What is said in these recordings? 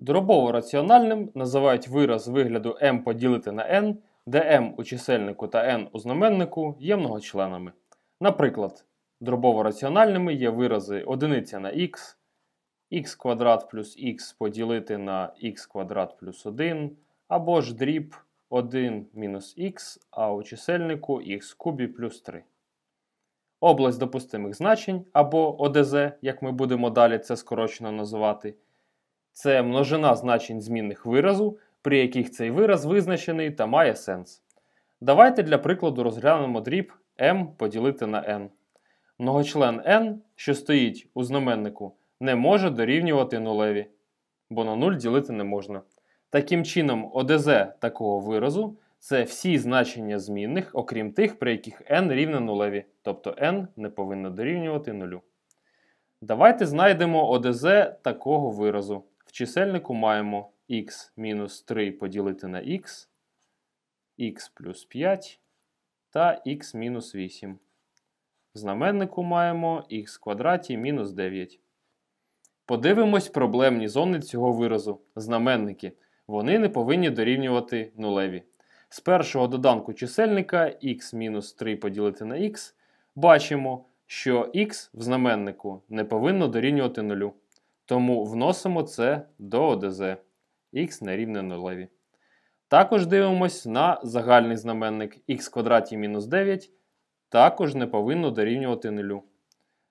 Дробово раціональним називають вираз вигляду m поділити на n, де m у чисельнику та n у знаменнику є многочленами. Наприклад, дробово раціональними є вирази одиниця на x, x квадрат плюс x поділити на x квадрат плюс 1, або ж дріб 1 мінус х, а у чисельнику х кубі плюс 3. Область допустимих значень або ОДЗ, як ми будемо далі це скорочено називати, це множина значень змінних виразу, при яких цей вираз визначений та має сенс. Давайте для прикладу розглянемо дріб m поділити на n. Многочлен n, що стоїть у знаменнику, не може дорівнювати нулеві, бо на 0 ділити не можна. Таким чином, ОДЗ такого виразу це всі значення змінних, окрім тих, при яких n рівне нулеві, тобто n не повинно дорівнювати нулю. Давайте знайдемо ОДЗ такого виразу. В чисельнику маємо x мінус 3 поділити на x, x плюс 5 та x мінус 8. В знаменнику маємо х квадраті мінус 9. Подивимось проблемні зони цього виразу. Знаменники. Вони не повинні дорівнювати нулеві. З першого доданку чисельника x мінус 3 поділити на x бачимо, що x в знаменнику не повинно дорівнювати нулю. Тому вносимо це до ОДЗ х не рівне нулеві. Також дивимось на загальний знаменник х квадраті мінус 9 також не повинно дорівнювати нулю.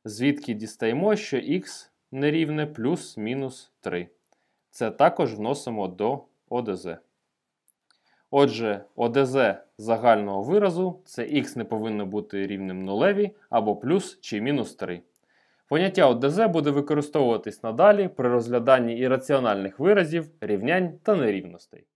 Звідки дістаємо, що х не рівне плюс-мінус 3. Це також вносимо до ОДЗ. Отже, ОДЗ загального виразу це х не повинно бути рівним нулеві або плюс чи мінус 3. Поняття ОДЗ буде використовуватись надалі при розгляданні ірраціональних виразів, рівнянь та нерівностей.